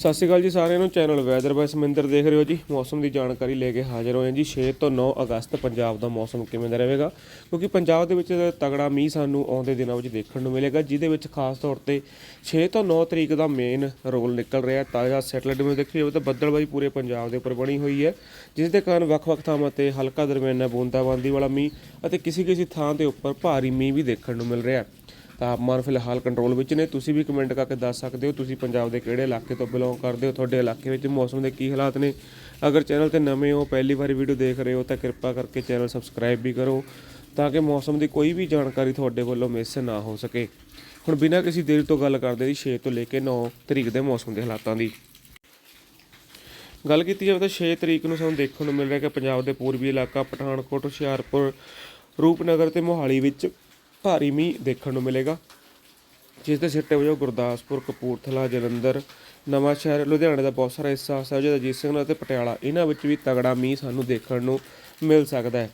ਸਤਿ ਸ਼੍ਰੀ ਅਕਾਲ ਜੀ ਸਾਰਿਆਂ ਨੂੰ, ਚੈਨਲ ਵੈਦਰ ਬਾਈ ਸਮਿੰਦਰ ਦੇਖ ਰਹੇ ਹੋ ਜੀ। ਮੌਸਮ ਦੀ ਜਾਣਕਾਰੀ ਲੈ ਕੇ ਹਾਜ਼ਰ ਹੋਏ ਹਾਂ ਜੀ। 6 ਤੋਂ 9 ਅਗਸਤ ਪੰਜਾਬ ਦਾ ਮੌਸਮ ਕਿਵੇਂ ਦਾ ਰਹੇਗਾ? ਕਿਉਂਕਿ ਪੰਜਾਬ ਦੇ ਵਿੱਚ ਤਗੜਾ ਮੀਂਹ ਸਾਨੂੰ ਆਉਂਦੇ ਦਿਨਾਂ ਵਿੱਚ ਦੇਖਣ ਨੂੰ ਮਿਲੇਗਾ, ਜਿਹਦੇ ਵਿੱਚ ਖਾਸ ਤੌਰ ਤੇ 6 ਤੋਂ 9 ਤਰੀਕ ਦਾ ਮੇਨ ਰੋਲ ਨਿਕਲ ਰਿਹਾ। ਤਾਜ਼ਾ ਸੈਟਲਾਈਟ ਵਿੱਚ ਦੇਖੀ ਜਾਵੇ ਤਾਂ ਬੱਦਲਬਾਈ ਪੂਰੇ ਪੰਜਾਬ ਦੇ ਉੱਪਰ ਬਣੀ ਹੋਈ ਹੈ, ਜਿਸ ਦੇ ਕਾਰਨ ਵੱਖ-ਵੱਖ ਥਾਵਾਂ ਤੇ ਹਲਕਾ ਦਰਮਿਆਨਾ ਬੂੰਦਾਬਾਂਦੀ ਵਾਲਾ ਮੀਂਹ ਅਤੇ ਕਿਸੇ ਕਿਸੇ ਥਾਂ ਦੇ ਉੱਪਰ ਭਾਰੀ ਮੀਂਹ ਵੀ ਦੇਖਣ ਨੂੰ ਮਿਲ ਰਿਹਾ। ਹੈ ਤਾਪਮਾਨ ਫਿਲਹਾਲ ਕੰਟਰੋਲ ਵਿੱਚ ਨੇ। ਤੁਸੀਂ ਵੀ ਕਮੈਂਟ ਕਰਕੇ ਦੱਸ ਸਕਦੇ ਹੋ, ਤੁਸੀਂ ਪੰਜਾਬ ਦੇ ਕਿਹੜੇ ਇਲਾਕੇ ਤੋਂ ਬਿਲੋਂਗ ਕਰਦੇ ਹੋ, ਤੁਹਾਡੇ ਇਲਾਕੇ ਵਿੱਚ ਮੌਸਮ ਦੇ ਕੀ ਹਾਲਾਤ ਨੇ। ਅਗਰ ਚੈਨਲ ਤੇ ਨਵੇਂ ਹੋ, ਪਹਿਲੀ ਵਾਰੀ ਵੀਡੀਓ ਦੇਖ ਰਹੇ ਹੋ, ਤਾਂ ਕਿਰਪਾ ਕਰਕੇ ਚੈਨਲ ਸਬਸਕ੍ਰਾਈਬ ਵੀ ਕਰੋ, ਤਾਂ ਕਿ ਮੌਸਮ ਦੀ ਕੋਈ ਵੀ ਜਾਣਕਾਰੀ ਤੁਹਾਡੇ ਵੱਲੋਂ ਮਿਸ ਨਾ ਹੋ ਸਕੇ। ਹੁਣ ਬਿਨਾਂ ਕਿਸੇ ਦੇਰ ਤੋਂ ਗੱਲ ਕਰਦੇ ਜੀ 6 ਤੋਂ ਲੈ ਕੇ 9 ਤਰੀਕ ਦੇ ਮੌਸਮ ਦੇ ਹਾਲਾਤਾਂ ਦੀ। ਗੱਲ ਕੀਤੀ ਜਾਵੇ ਤਾਂ 6 ਤਰੀਕ ਨੂੰ ਸਾਨੂੰ ਦੇਖਣ ਨੂੰ ਮਿਲ ਰਿਹਾ ਕਿ ਪੰਜਾਬ ਦੇ ਪੂਰਬੀ ਇਲਾਕਾ ਪਠਾਨਕੋਟ, ਹੁਸ਼ਿਆਰਪੁਰ, ਰੂਪਨਗਰ ਤੇ ਮੋਹਾਲੀ ਵਿੱਚ ਭਾਰੀ ਮੀਂਹ ਦੇਖਣ ਨੂੰ ਮਿਲੇਗਾ। ਜਿਸ ਦੇ ਸਿੱਟੇ ਵਜੋਂ ਗੁਰਦਾਸਪੁਰ, ਕਪੂਰਥਲਾ, ਜਲੰਧਰ, ਨਵਾਂ ਸ਼ਹਿਰ, ਲੁਧਿਆਣੇ ਦਾ ਬਹੁਤ ਸਾਰਾ ਹਿੱਸਾ, ਸਾਹਿਬਜ਼ਾਦਾ ਅਜੀਤ ਸਿੰਘ ਅਤੇ ਪਟਿਆਲਾ, ਇਹਨਾਂ ਵਿੱਚ ਵੀ ਤਗੜਾ ਮੀਂਹ ਸਾਨੂੰ ਦੇਖਣ ਨੂੰ ਮਿਲ ਸਕਦਾ ਹੈ।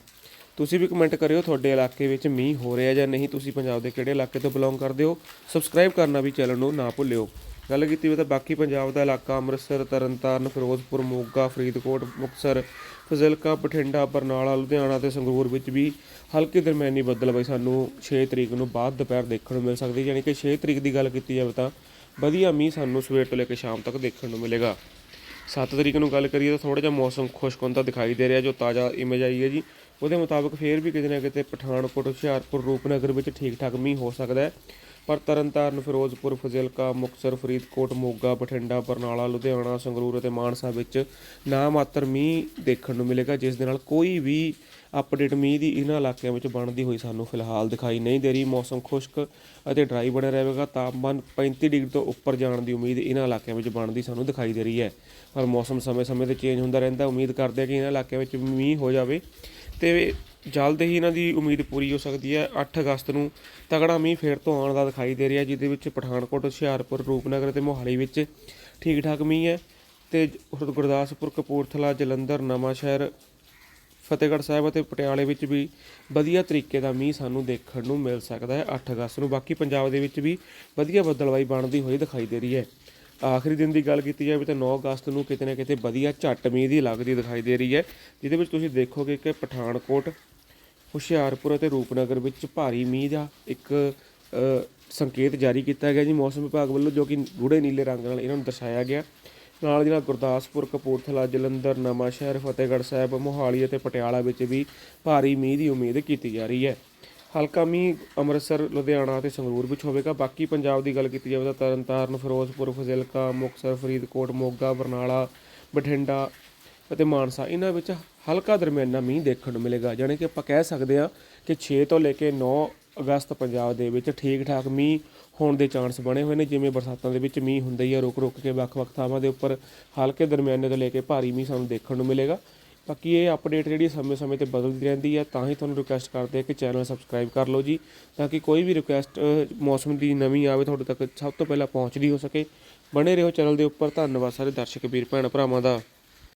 ਤੁਸੀਂ ਵੀ ਕਮੈਂਟ ਕਰਿਓ ਤੁਹਾਡੇ ਇਲਾਕੇ ਵਿੱਚ ਮੀਂਹ ਹੋ ਰਿਹਾ ਜਾਂ ਨਹੀਂ। ਤੁਸੀਂ ਪੰਜਾਬ ਦੇ ਕਿਹੜੇ ਇਲਾਕੇ ਤੋਂ ਬਿਲੋਂਗ ਕਰਦੇ ਹੋ? ਸਬਸਕ੍ਰਾਈਬ ਕਰਨਾ ਵੀ ਚੈਨਲ ਨੂੰ ਨਾ ਭੁੱਲਿਓ। ਗੱਲ ਕੀਤੀ ਹੋਵੇ ਤਾਂ ਬਾਕੀ ਪੰਜਾਬ ਦਾ ਇਲਾਕਾ ਅੰਮ੍ਰਿਤਸਰ, ਤਰਨਤਾਰਨ, ਫਿਰੋਜ਼ਪੁਰ, ਮੋਗਾ, ਫਰੀਦਕੋਟ, ਮੁਕਤਸਰ ਫਜ਼ਿਲਕਾ, ਬਠਿੰਡਾ, ਬਰਨਾਲਾ, ਲੁਧਿਆਣਾ ਤੇ ਸੰਗਰੂਰ ਵਿੱਚ ਵੀ ਹਲਕੇ ਦਰਮਿਆਨੀ ਬੱਦਲਬਾਈ ਸਾਨੂੰ 6 ਤਰੀਕ ਨੂੰ ਬਾਅਦ ਦੁਪਹਿਰ ਦੇਖਣ ਨੂੰ ਮਿਲ ਸਕਦੀ ਹੈ। ਯਾਨੀ ਕਿ 6 ਤਰੀਕ ਦੀ ਗੱਲ ਕੀਤੀ ਜਾਵੇ ਤਾਂ ਵਧੀਆ ਮੀਂਹ ਸਾਨੂੰ ਸਵੇਰ ਤੋਂ ਲੈ ਕੇ ਸ਼ਾਮ ਤੱਕ ਦੇਖਣ ਨੂੰ ਮਿਲੇਗਾ 7 ਤਰੀਕ ਨੂੰ ਗੱਲ ਕਰੀਏ ਤਾਂ ਥੋੜਾ ਜਿਹਾ ਮੌਸਮ ਖੁਸ਼ਕ ਹੁੰਦਾ ਦਿਖਾਈ ਦੇ ਰਿਹਾ, ਜੋ ਤਾਜ਼ਾ ਇਮੇਜ ਆਈ ਹੈ ਜੀ ਉਹਦੇ ਮੁਤਾਬਕ ਫੇਰ ਵੀ ਕਿਤੇ ਨਾ ਕਿਤੇ ਪਠਾਨਕੋਟ, ਹੁਸ਼ਿਆਰਪੁਰ, ਰੂਪਨਗਰ ਵਿੱਚ ਠੀਕ ਠਾਕ ਮੀਂਹ ਹੋ ਸਕਦਾ ਹੈ ਪਰ ਤਰਨਤਾਰਨ, ਫਿਰੋਜ਼ਪੁਰ, ਫਜ਼ਿਲਕਾ, ਮੁਕਤਸਰ, ਫਰੀਦਕੋਟ, ਮੋਗਾ, ਬਠਿੰਡਾ, ਬਰਨਾਲਾ, ਲੁਧਿਆਣਾ, ਸੰਗਰੂਰ ਅਤੇ ਮਾਨਸਾ ਵਿੱਚ ਨਾ ਮਾਤਰ ਮੀਂਹ ਦੇਖਣ ਨੂੰ ਮਿਲੇਗਾ, ਜਿਸ ਦੇ ਨਾਲ ਕੋਈ ਵੀ ਅਪਡੇਟ ਮੀਂਹ ਦੀ ਇਹਨਾਂ ਇਲਾਕਿਆਂ ਵਿੱਚ ਬਣਦੀ ਹੋਈ ਸਾਨੂੰ ਫਿਲਹਾਲ ਦਿਖਾਈ ਨਹੀਂ ਦੇ ਰਹੀ। ਮੌਸਮ ਖੁਸ਼ਕ ਅਤੇ ਡਰਾਈ ਬਣਿਆ ਰਹੇਗਾ, ਤਾਪਮਾਨ 35 ਡਿਗਰੀ ਤੋਂ ਉੱਪਰ ਜਾਣ ਦੀ ਉਮੀਦ ਇਹਨਾਂ ਇਲਾਕਿਆਂ ਵਿੱਚ ਬਣਦੀ ਸਾਨੂੰ ਦਿਖਾਈ ਦੇ ਰਹੀ ਹੈ। ਪਰ ਮੌਸਮ ਸਮੇਂ-ਸਮੇਂ ਤੇ ਚੇਂਜ ਹੁੰਦਾ ਰਹਿੰਦਾ ਉਮੀਦ ਕਰਦੇ ਹਾਂ ਕਿ ਇਹਨਾਂ ਇਲਾਕਿਆਂ ਵਿੱਚ ਮੀਂਹ ਹੋ ਜਾਵੇ ਤੇ ਜਲਦ ਹੀ ਇਹਨਾਂ ਦੀ ਉਮੀਦ ਪੂਰੀ ਹੋ ਸਕਦੀ ਹੈ। 8 ਅਗਸਤ ਨੂੰ ਤਗੜਾ ਮੀਂਹ ਫੇਰ ਤੋਂ ਆਉਣ ਦਾ ਦਿਖਾਈ ਦੇ ਰਿਹਾ, ਜਿਹਦੇ ਵਿੱਚ ਪਠਾਨਕੋਟ, ਹੁਸ਼ਿਆਰਪੁਰ, ਰੂਪਨਗਰ ਤੇ ਮੋਹਾਲੀ ਵਿੱਚ ਠੀਕ ਠਾਕ ਮੀਂਹ ਹੈ ਤੇ ਗੁਰਦਾਸਪੁਰ, ਕਪੂਰਥਲਾ, ਜਲੰਧਰ, ਨਵਾਂਸ਼ਹਿਰ, ਫਤਿਹਗੜ੍ਹ ਸਾਹਿਬ ਅਤੇ ਪਟਿਆਲੇ ਵਿੱਚ ਵੀ ਵਧੀਆ ਤਰੀਕੇ ਦਾ ਮੀਂਹ ਸਾਨੂੰ ਦੇਖਣ ਨੂੰ ਮਿਲ ਸਕਦਾ ਹੈ। 8 ਅਗਸਤ ਨੂੰ ਬਾਕੀ ਪੰਜਾਬ ਦੇ ਵਿੱਚ ਵੀ ਵਧੀਆ ਬੱਦਲਵਾਈ ਬਣਦੀ ਹੋਈ ਦਿਖਾਈ ਦੇ ਰਹੀ ਹੈ। ਆਖਰੀ ਦਿਨ ਦੀ ਗੱਲ ਕੀਤੀ ਜਾਵੇ ਤਾਂ 9 ਅਗਸਤ ਨੂੰ ਕਿਤੇ ਨਾ ਕਿਤੇ ਵਧੀਆ ਝੱਟ ਮੀਂਹ ਦੀ ਲੱਗਦੀ ਦਿਖਾਈ ਦੇ ਰਹੀ ਹੈ, ਜਿਹਦੇ ਵਿੱਚ ਤੁਸੀਂ ਦੇਖੋਗੇ ਕਿ ਪਠਾਨਕੋਟ ਹੁਸ਼ਿਆਰਪੁਰ ਅਤੇ ਰੂਪਨਗਰ ਵਿੱਚ ਭਾਰੀ ਮੀਂਹ ਦਾ ਇੱਕ ਸੰਕੇਤ ਜਾਰੀ ਕੀਤਾ ਗਿਆ ਜੀ ਮੌਸਮ ਵਿਭਾਗ ਵੱਲੋਂ, ਜੋ ਕਿ ਗੂੜੇ ਨੀਲੇ ਰੰਗ ਨਾਲ ਇਹਨਾਂ ਨੂੰ ਦਰਸਾਇਆ ਗਿਆ। ਨਾਲ ਦੀ ਨਾਲ ਗੁਰਦਾਸਪੁਰ, ਕਪੂਰਥਲਾ, ਜਲੰਧਰ, ਨਵਾਂਸ਼ਹਿਰ, ਫਤਿਹਗੜ੍ਹ ਸਾਹਿਬ, ਮੋਹਾਲੀ ਅਤੇ ਪਟਿਆਲਾ ਵਿੱਚ ਵੀ ਭਾਰੀ ਮੀਂਹ ਦੀ ਉਮੀਦ ਕੀਤੀ ਜਾ ਰਹੀ ਹੈ। ਹਲਕਾ ਮੀਂਹ ਅੰਮ੍ਰਿਤਸਰ, ਲੁਧਿਆਣਾ ਅਤੇ ਸੰਗਰੂਰ ਵਿੱਚ ਹੋਵੇਗਾ। ਬਾਕੀ ਪੰਜਾਬ ਦੀ ਗੱਲ ਕੀਤੀ ਜਾਵੇ ਤਾਂ ਤਰਨਤਾਰਨ, ਫਿਰੋਜ਼ਪੁਰ, ਫਜ਼ਿਲਕਾ, ਮੁਕਤਸਰ, ਫਰੀਦਕੋਟ, ਮੋਗਾ, ਬਰਨਾਲਾ, ਬਠਿੰਡਾ ਅਤੇ ਮਾਨਸਾ, ਇਹਨਾਂ ਵਿੱਚ ਹਲਕਾ ਦਰਮਿਆਨਾ ਮੀਂਹ ਦੇਖਣ ਨੂੰ ਮਿਲੇਗਾ। ਜਾਣੀ ਕਿ ਆਪਾਂ ਕਹਿ ਸਕਦੇ ਹਾਂ ਕਿ 6 ਤੋਂ ਲੈ ਕੇ 9 ਅਗਸਤ ਪੰਜਾਬ ਦੇ ਵਿੱਚ ਠੀਕ ਠਾਕ ਮੀਂਹ ਹੋਣ ਦੇ ਚਾਂਸ ਬਣੇ ਹੋਏ ਨੇ, ਜਿਵੇਂ ਬਰਸਾਤਾਂ ਦੇ ਵਿੱਚ ਮੀਂਹ ਹੁੰਦਾ ਹੀ ਆ ਰੁਕ ਰੁਕ ਕੇ ਵੱਖ-ਵੱਖ ਥਾਵਾਂ ਦੇ ਉੱਪਰ ਹਲਕੇ ਦਰਮਿਆਨੇ ਤੋਂ ਲੈ ਕੇ ਭਾਰੀ ਮੀਂਹ ਸਾਨੂੰ ਦੇਖਣ ਨੂੰ ਮਿਲੇਗਾ। ਬਾਕੀ ਇਹ ਅਪਡੇਟ ਜਿਹੜੀ ਸਮੇਂ-ਸਮੇਂ ਤੇ ਬਦਲਦੀ ਰਹਿੰਦੀ ਹੈ ਤਾਂ ਹੀ ਤੁਹਾਨੂੰ ਰਿਕੁਐਸਟ ਕਰਦੇ ਹਾਂ ਕਿ ਚੈਨਲ ਸਬਸਕ੍ਰਾਈਬ ਕਰ ਲਓ ਜੀ, ਤਾਂ ਕਿ ਕੋਈ ਵੀ ਰਿਕੁਐਸਟ ਮੌਸਮ ਦੀ ਨਵੀਂ ਆਵੇ, ਤੁਹਾਡੇ ਤੱਕ ਸਭ ਤੋਂ ਪਹਿਲਾਂ ਪਹੁੰਚਦੀ ਹੋ ਸਕੇ। ਬਣੇ ਰਹੋ ਚੈਨਲ ਦੇ ਉੱਪਰ। ਧੰਨਵਾਦ ਸਾਰੇ ਦਰਸ਼ਕ, ਵੀਰ, ਭੈਣ, ਭਰਾਵਾਂ ਦਾ।